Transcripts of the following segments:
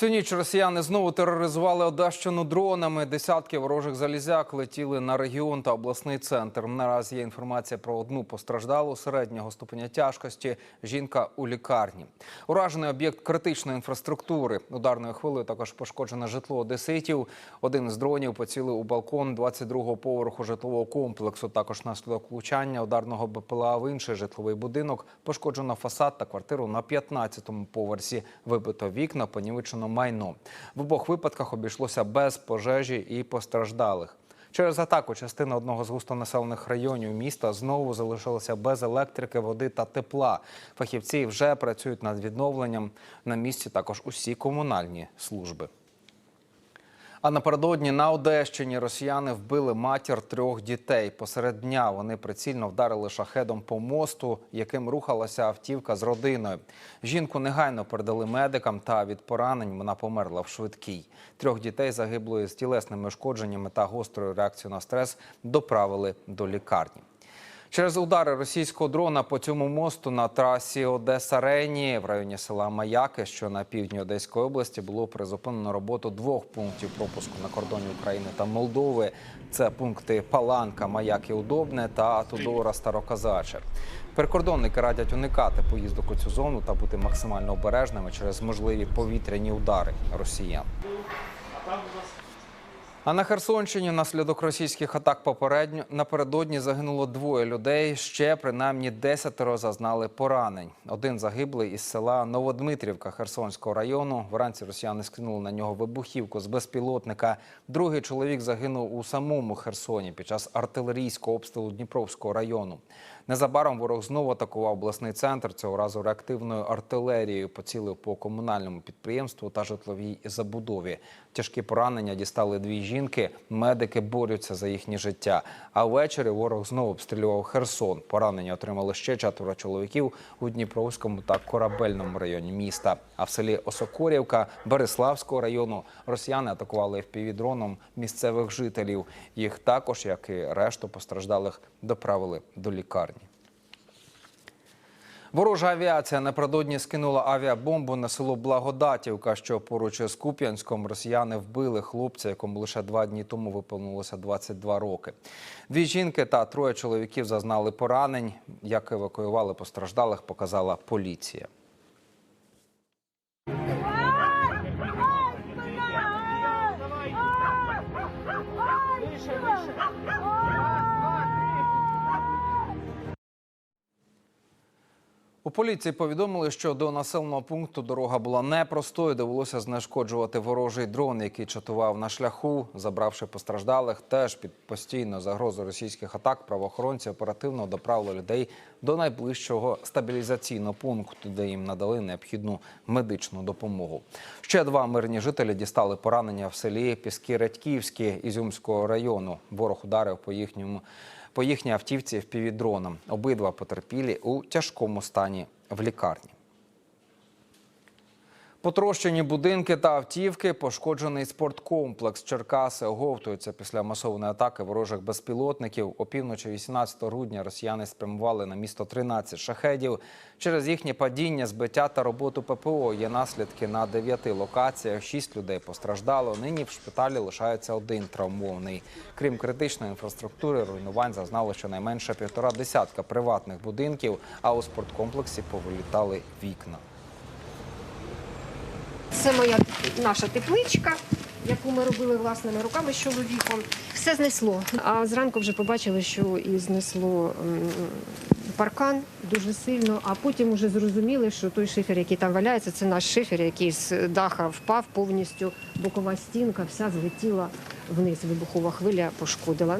Цю ніч росіяни знову тероризували Одещину дронами. Десятки ворожих залізяк летіли на регіон та обласний центр. Наразі є інформація про одну постраждалу середнього ступеня тяжкості. Жінка у лікарні. Уражений об'єкт критичної інфраструктури. Ударною хвилею також пошкоджене житло одеситів. Один з дронів поцілив у балкон 22-го поверху житлового комплексу. Також наслідок влучання ударного БПЛА в інший житловий будинок. Пошкоджено фасад та квартиру на 15-му поверсі. Вибито вікна, понівечено майно. В обох випадках обійшлося без пожежі і постраждалих. Через атаку частина одного з густонаселених районів міста знову залишилася без електрики, води та тепла. Фахівці вже працюють над відновленням. На місці також усі комунальні служби. А напередодні на Одещині росіяни вбили матір трьох дітей. Посеред дня вони прицільно вдарили шахедом по мосту, яким рухалася автівка з родиною. Жінку негайно передали медикам, та від поранень вона померла в швидкій. Трьох дітей загиблої з тілесними ушкодженнями та гострою реакцією на стрес доправили до лікарні. Через удари російського дрона по цьому мосту на трасі Одеса-Рені в районі села Маяки, що на півдні Одеської області, було призупинено роботу двох пунктів пропуску на кордоні України та Молдови. Це пункти Паланка, Маяки Удобне та Тудора Староказаче. Прикордонники радять уникати поїздок у цю зону та бути максимально обережними через можливі повітряні удари росіян. А на Херсонщині внаслідок російських атак попередньо напередодні загинуло двоє людей. Ще принаймні десятеро зазнали поранень. Один загиблий із села Новодмитрівка Херсонського району. Вранці росіяни скинули на нього вибухівку з безпілотника. Другий чоловік загинув у самому Херсоні під час артилерійського обстрілу Дніпровського району. Незабаром ворог знову атакував обласний центр. Цього разу реактивною артилерією поцілив по комунальному підприємству та житловій забудові. Тяжкі поранення дістали дві жінки. Медики борються за їхнє життя. А ввечері ворог знову обстрілював Херсон. Поранення отримали ще четверо чоловіків у Дніпровському та Корабельному районі міста. А в селі Осокорівка Береславського району росіяни атакували FPV-дроном місцевих жителів. Їх також, як і решту постраждалих, доправили до лікарні. Ворожа авіація напередодні скинула авіабомбу на село Благодатівка, що поруч із Куп'янськом росіяни вбили хлопця, якому лише два дні тому виповнилося 22 роки. Дві жінки та троє чоловіків зазнали поранень. Як евакуювали постраждалих, показала поліція. У поліції повідомили, що до населеного пункту дорога була непростою. Довелося знешкоджувати ворожий дрон, який чатував на шляху, забравши постраждалих. Теж під постійною загрозою російських атак правоохоронці оперативно доправили людей до найближчого стабілізаційного пункту, де їм надали необхідну медичну допомогу. Ще два мирні жителі дістали поранення в селі Піски Редьківські Ізюмського району. Ворог ударив по їхньому по їхній автівці впівдроном. Обидва потерпілі у тяжкому стані в лікарні. Потрощені будинки та автівки, пошкоджений спорткомплекс. Черкаси оговтуються після масованої атаки ворожих безпілотників. Опівночі 18 грудня росіяни спрямували на місто 13 шахедів. Через їхнє падіння, збиття та роботу ППО є наслідки на дев'яти локаціях. Шість людей постраждало. Нині в шпиталі лишається один травмований. Крім критичної інфраструктури, руйнувань зазнали щонайменше півтора десятка приватних будинків, а у спорткомплексі повилітали вікна. Це моя наша тепличка, яку ми робили власними руками з чоловіком. Все знесло. А зранку вже побачили, що і знесло паркан дуже сильно. А потім вже зрозуміли, що той шифер, який там валяється, це наш шифер, який з даха впав повністю. Бокова стінка вся злетіла вниз. Вибухова хвиля пошкодила.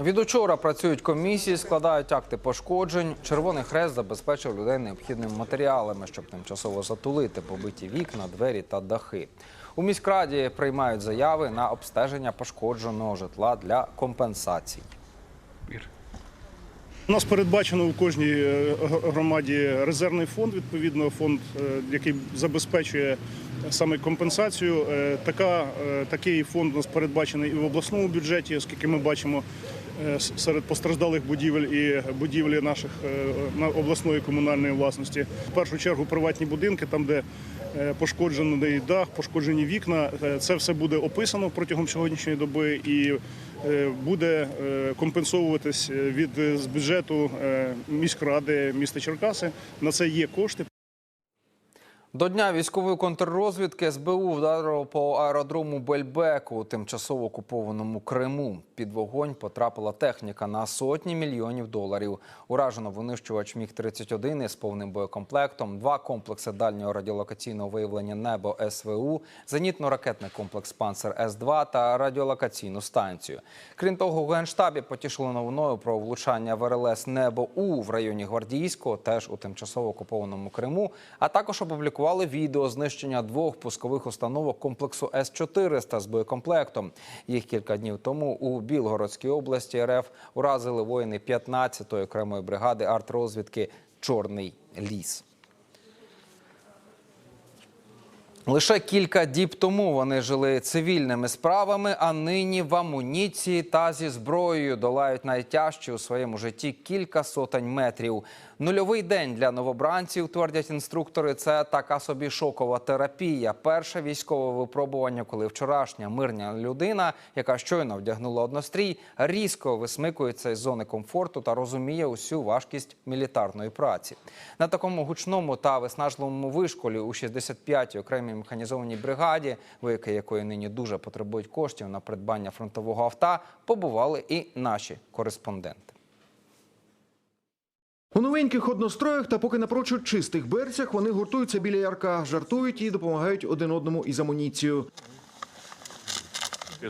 Від учора працюють комісії, складають акти пошкоджень. Червоний хрест забезпечив людей необхідними матеріалами, щоб тимчасово затулити побиті вікна, двері та дахи. У міськраді приймають заяви на обстеження пошкодженого житла для компенсацій. У нас передбачено у кожній е, громаді резервний фонд, відповідно, фонд, е, який забезпечує саме компенсацію. Е, Така, такий фонд у нас передбачений і в обласному бюджеті, оскільки ми бачимо серед постраждалих будівель і будівлі наших е, обласної комунальної власності. В першу чергу приватні будинки, там, де е, пошкоджений дах, пошкоджені вікна. Е, Це все буде описано протягом сьогоднішньої доби і е, буде е, компенсовуватись від е, з бюджету е, міськради міста Черкаси. На це є кошти. До дня військової контррозвідки СБУ вдарило по аеродрому Бельбеку у тимчасово окупованому Криму. Під вогонь потрапила техніка на сотні мільйонів доларів. Уражено винищувач міг 31 із повним боєкомплектом, два комплекси дальнього радіолокаційного виявлення небо СВУ, зенітно-ракетний комплекс Панцер С-2 та радіолокаційну станцію. Крім того, у генштабі потішили новиною про влучання в небо У в районі Гвардійського, теж у тимчасово окупованому Криму, а також опублікували відео знищення двох пускових установок комплексу С-400 з боєкомплектом. Їх кілька днів тому у Білгородській області РФ уразили воїни 15-ї окремої бригади артрозвідки Чорний ліс. Лише кілька діб тому вони жили цивільними справами, а нині в амуніції та зі зброєю долають найтяжчі у своєму житті кілька сотень метрів. Нульовий день для новобранців, твердять інструктори, це така собі шокова терапія. Перше військове випробування, коли вчорашня мирна людина, яка щойно вдягнула однострій, різко висмикується із зони комфорту та розуміє усю важкість мілітарної праці. На такому гучному та виснажливому вишколі у 65-й окремій механізованій бригаді, вояки якої нині дуже потребують коштів на придбання фронтового авто, побували і наші кореспонденти. У новеньких одностроях та поки напрочуд чистих берцях вони гуртуються біля ярка, жартують і допомагають один одному із амуніцією.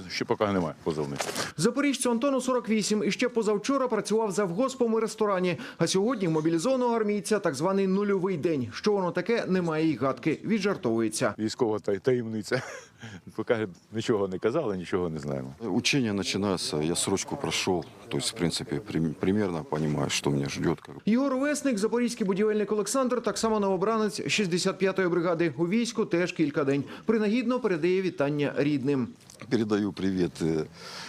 Ще поки немає позивних. Запоріжцю Антону 48 і ще позавчора працював завгоспом у ресторані. А сьогодні в мобілізованого армійця так званий нульовий день. Що воно таке, немає й гадки. Віджартовується. Військова та- таємниця. Поки нічого не казали, нічого не знаємо. Учение начинается, я срочку прошел, то есть, в принципе, прим- примерно что меня ждет. как Його ровесник, запорізький будівельник Олександр, так само новобранець 65-ї бригади. У війську теж кілька день. Принагідно передає вітання рідним. Передаю привет э,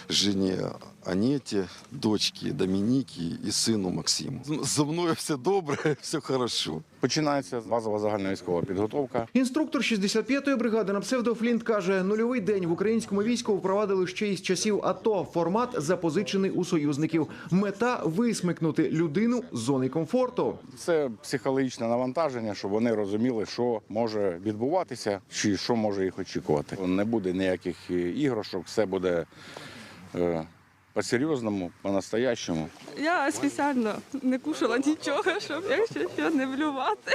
жене Анете, дочке Доминике и сыну Максиму. За мной все доброе, все хорошо. Починається базова загальна військова підготовка. Інструктор 65-ї бригади на псевдофлінт каже, нульовий день в українському війську впровадили ще із часів АТО. Формат запозичений у союзників. Мета висмикнути людину з зони комфорту. Це психологічне навантаження, щоб вони розуміли, що може відбуватися, чи що може їх очікувати. Не буде ніяких е, іграшок, все буде е, по-серйозному, по-настоящему. Я спеціально не кушала нічого, щоб якщо що не блювати.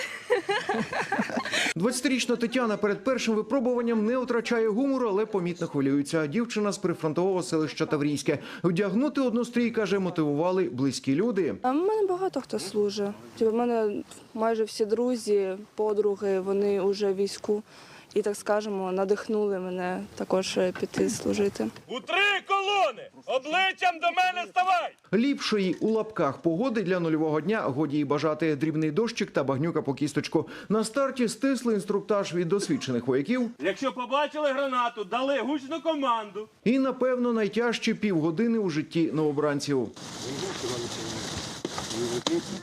20-річна Тетяна перед першим випробуванням не втрачає гумору, але помітно хвилюється. Дівчина з прифронтового селища Таврійське. Вдягнути однострій, каже, мотивували близькі люди. А в мене багато хто служить. Типу, в мене майже всі друзі, подруги, вони вже війську. І так скажемо, надихнули мене також е, піти служити. У три колони! Обличчям до мене ставай! Ліпшої у лапках погоди для нульового дня годі й бажати дрібний дощик та багнюка по кісточку. На старті стислий інструктаж від досвідчених вояків. Якщо побачили гранату, дали гучну команду. І напевно найтяжчі півгодини у житті новобранців.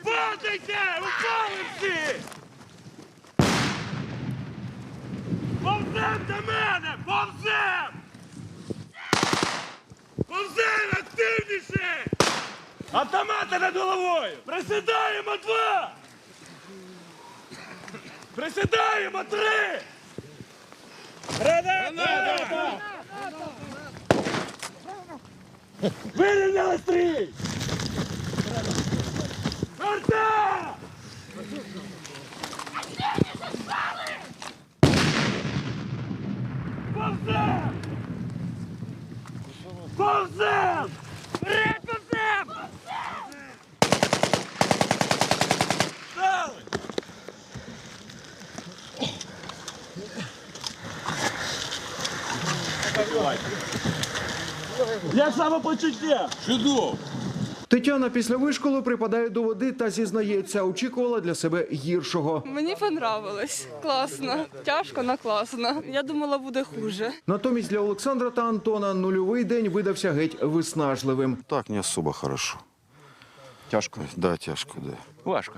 Падайте! Упали всі! Повзем до мене! Повзем! Повзем активніше! Автомати над головою! Присідаємо два! Присідаємо три! Граната! Вирівняли стрій! Арта! Повзем! Повзем! Вперед, повзем! Стали! Як самопочуття? Чудово! Тетяна після вишколу припадає до води та зізнається, очікувала для себе гіршого. Мені понравилось. Класно. Тяжко, но класно. Я думала, буде хуже. Натомість для Олександра та Антона нульовий день видався геть виснажливим. Так не особо хорошо. Тяжко. Да, тяжко, да. Важко.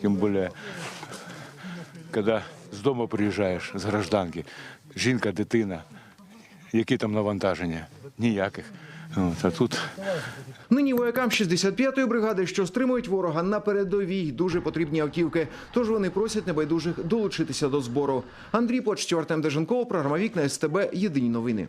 Тим більше, коли з дому приїжджаєш з гражданки, жінка, дитина, які там навантаження? Ніяких. От, а тут Нині воякам 65-ї бригади, що стримують ворога на передовій, дуже потрібні автівки. Тож вони просять небайдужих долучитися до збору. Андрій Почтів, Артем Деженков, програма Вікна СТБ. Єдині новини.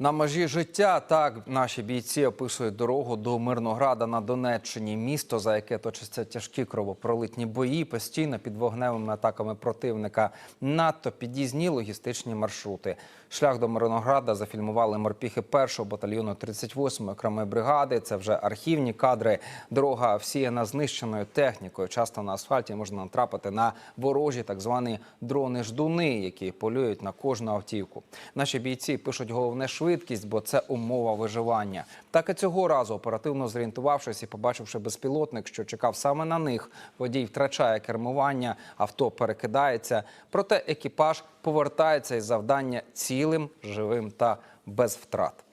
На межі життя так наші бійці описують дорогу до Мирнограда на Донеччині. Місто, за яке точаться тяжкі кровопролитні бої, постійно під вогневими атаками противника. Надто під'їзні логістичні маршрути. Шлях до Мирнограда зафільмували морпіхи 1-го батальйону 38-ї окремої бригади. Це вже архівні кадри. Дорога всіяна знищеною технікою. Часто на асфальті можна натрапити на ворожі так звані дрони-ждуни, які полюють на кожну автівку. Наші бійці пишуть головне швидкість, бо це умова виживання. Так і цього разу, оперативно зорієнтувавшись і побачивши безпілотник, що чекав саме на них, водій втрачає кермування, авто перекидається. Проте екіпаж повертається із завдання цілим, живим та без втрат.